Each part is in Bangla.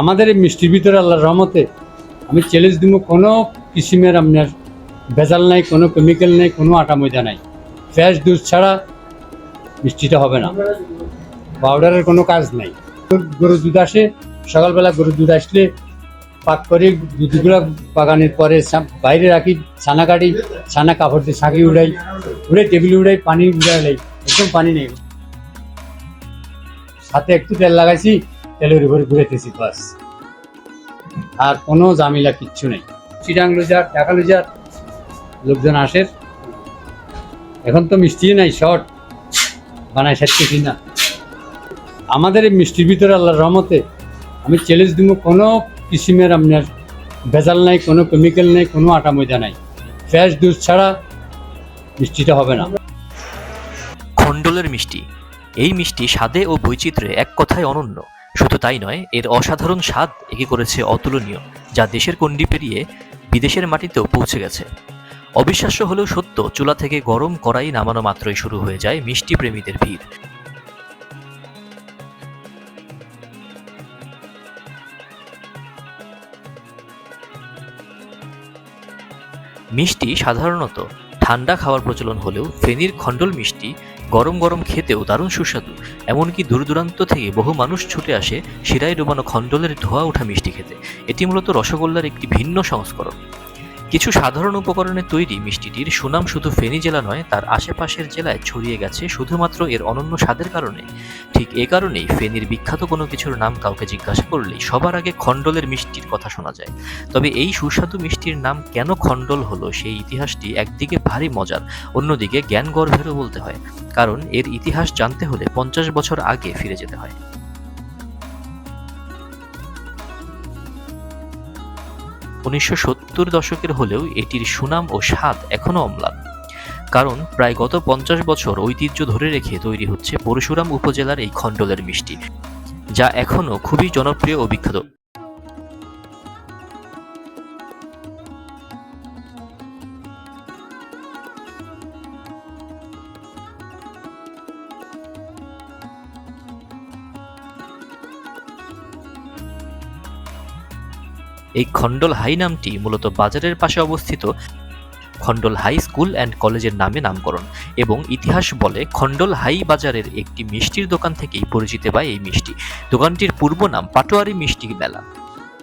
আমাদের এই মিষ্টির ভিতরে আল্লাহর রহমতে আমি চ্যালেঞ্জ দিব, কোনো কিসিমের আপনার ভেজাল নাই, কোনো কেমিক্যাল নেই, কোনো আটা ময়দা নাই। ফ্রেশ দুধ ছাড়া মিষ্টিটা হবে না। পাউডারের কোনো কাজ নাই। গরুর দুধ আসে, সকালবেলা গরুর দুধ আসলে পাক করে, দুধগুলো বাগানের পরে বাইরে রাখি, ছানা কাটি, ছানা কাপড় দিয়ে ছাঁকি উড়াই, উড়ে টেবিল উড়াই, পানি উড়াই, একদম পানি নেই। সাথে একটু তেল লাগাইছি তেলের উপরে ঘুরেতেছি বাস। আর কোনো জামিলা কিচ্ছু নেই। চিটাং লুজার টাকা লুজার লোকজন আসে। এখন তো মিষ্টি নাই শর্ট। বানায় সারতেছি না? আমাদের এই মিষ্টির ভিতরে আল্লাহর রহমতে আমি চ্যালেঞ্জ দিব কোনো কিসিমের আপনার ভেজাল নাই কোনো কেমিক্যাল নেই কোনো আটা ময়দা নাই। ফ্রেশ দুধ ছাড়া মিষ্টিটা হবে না। খণ্ডলের মিষ্টি। এই মিষ্টি স্বাদে ও বৈচিত্র্যে এক কথায় অনন্য। শুধু তাই নয়, এর অসাধারণ স্বাদ একে করেছে অতুলনীয়, যা দেশের কন্ডি পেরিয়ে বিদেশের মাটিতেও পৌঁছে গেছে। অবিশ্বাস্য হলেও সত্য, চুলা থেকে গরম কড়াই নামানো মাত্রই শুরু হয়ে যায় মিষ্টি প্রেমীদের ভিড়। মিষ্টি সাধারণত ঠান্ডা খাওয়ার প্রচলন হলেও ফেনীর খণ্ডল মিষ্টি গরম গরম খেতেও দারুণ সুস্বাদু। এমনকি দূর দূরান্ত থেকে বহু মানুষ ছুটে আসে শিরায় ডোবানো খণ্ডলের ধোয়া ওঠা মিষ্টি খেতে। এটি মূলত রসগোল্লার একটি ভিন্ন সংস্করণ। কিছু সাধারণ উপকরণে তৈরি মিষ্টিটির সুনাম শুধু ফেনী জেলা নয়, তার আশেপাশের জেলায় ছড়িয়ে গেছে শুধুমাত্র এর অনন্য স্বাদের কারণে। ঠিক এ কারণেই ফেনীর বিখ্যাত কোনো কিছুর নাম কাউকে জিজ্ঞাসা করলেই সবার আগে খণ্ডলের মিষ্টির কথা শোনা যায়। তবে এই সুস্বাদু মিষ্টির নাম কেন খণ্ডল হলো সেই ইতিহাসটি একদিকে ভারী মজার, অন্যদিকে জ্ঞান গর্ভেরও বলতে হয়। কারণ এর ইতিহাস জানতে হলে পঞ্চাশ বছর আগে ফিরে যেতে হয়। উনিশশো সত্তর দশকের হলেও এটির সুনাম ও স্বাদ এখনও অম্লান। কারণ প্রায় গত পঞ্চাশ বছর ঐতিহ্য ধরে রেখে তৈরি হচ্ছে পরশুরাম উপজেলার এই খণ্ডলের মিষ্টি, যা এখনও খুবই জনপ্রিয় ও বিখ্যাত। এই খণ্ডল হাই নামটি মূলত বাজারের পাশে অবস্থিত খণ্ডল হাই স্কুল অ্যান্ড কলেজের নামে নামকরণ এবং ইতিহাস বলে খণ্ডল হাই বাজারের একটি মিষ্টির দোকান থেকেই পরিচিতি পায় এই মিষ্টি। দোকানটির পূর্ব নাম পাটোয়ারি মিষ্টি মেলা।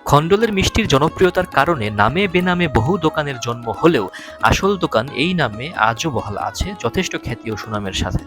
খণ্ডলের মিষ্টির জনপ্রিয়তার কারণে নামে বেনামে বহু দোকানের জন্ম হলেও আসল দোকান এই নামে আজও বহাল আছে, যথেষ্ট খ্যাতি ও সুনামের সাথে।